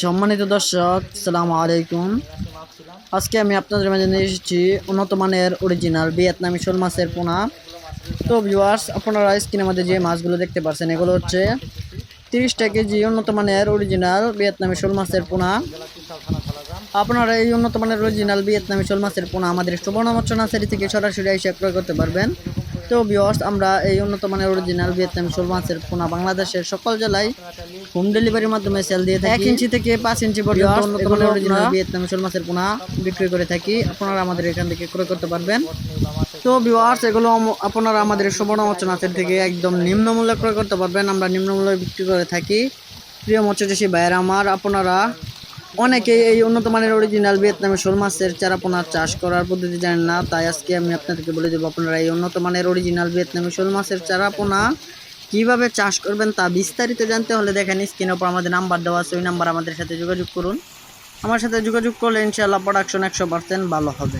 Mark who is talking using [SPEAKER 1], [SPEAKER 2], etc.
[SPEAKER 1] সম্মানিত দর্শক, সালাম আলাইকুম। আজকে আমি আপনাদের মাঝে নিয়ে এসেছি উন্নত মানের অরিজিনাল ভিয়েতনামি শোল মাছের পোনা। তো ভিউয়ার্স আপনারা স্ক্রিনের মধ্যে যে মাছগুলো দেখতে পাচ্ছেন এগুলো হচ্ছে তিরিশটা কেজি উন্নত মানের অরিজিনাল ভিয়েতনামি শোল মাছের পোনা। আপনারা এই উন্নত মানের অরিজিনাল ভিয়েতনামি শোল মাছের পোনা আমাদের সুবর্ণমৎস্য নার্সারি থেকে সরাসরি এসে ক্রয় করতে পারবেন। তো ভিউয়ার্স আমরা এই উন্নত মানের অরিজিনাল ভিয়েতনামি শোল মাছের পোনা বাংলাদেশের সকল জেলায় হোম ডেলিভারির মাধ্যমে সেল দিয়ে থাকি। এক ইঞ্চি থেকে পাঁচ ইঞ্চি পর্যন্ত উন্নত মানের অরিজিনাল ভিয়েতনামি শোল মাছের পোনা বিক্রি করে থাকি। আপনারা আমাদের এখান থেকে ক্রয় করতে পারবেন। তো ভিউয়ার্স এগুলো আপনারা আমাদের সুবর্ণমৎস্য নাচের থেকে একদম নিম্ন মূল্যে ক্রয় করতে পারবেন। আমরা নিম্ন মূল্যে বিক্রি করে থাকি। প্রিয় মৎস্যচাষী ভাইয়ের আমার আপনারা অনেকেই এই উন্নত মানের অরিজিনাল ভিয়েতনামি শোল মাছের চারাপোনা চাষ করার পদ্ধতি জানেন না, তাই আজকে আমি আপনাদেরকে বলে দেবো, আপনারা এই উন্নত মানের অরিজিনাল ভিয়েতনামি শোল মাছের চারাপোনা কীভাবে চাষ করবেন তা বিস্তারিত জানতে হলে দেখেন স্ক্রিনের উপর আমাদের নাম্বার দেওয়া আছে, ওই নাম্বার আমাদের সাথে যোগাযোগ করুন। আমার সাথে যোগাযোগ করলে ইনশাআল্লাহ প্রোডাকশন একশো পার্সেন্ট ভালো হবে।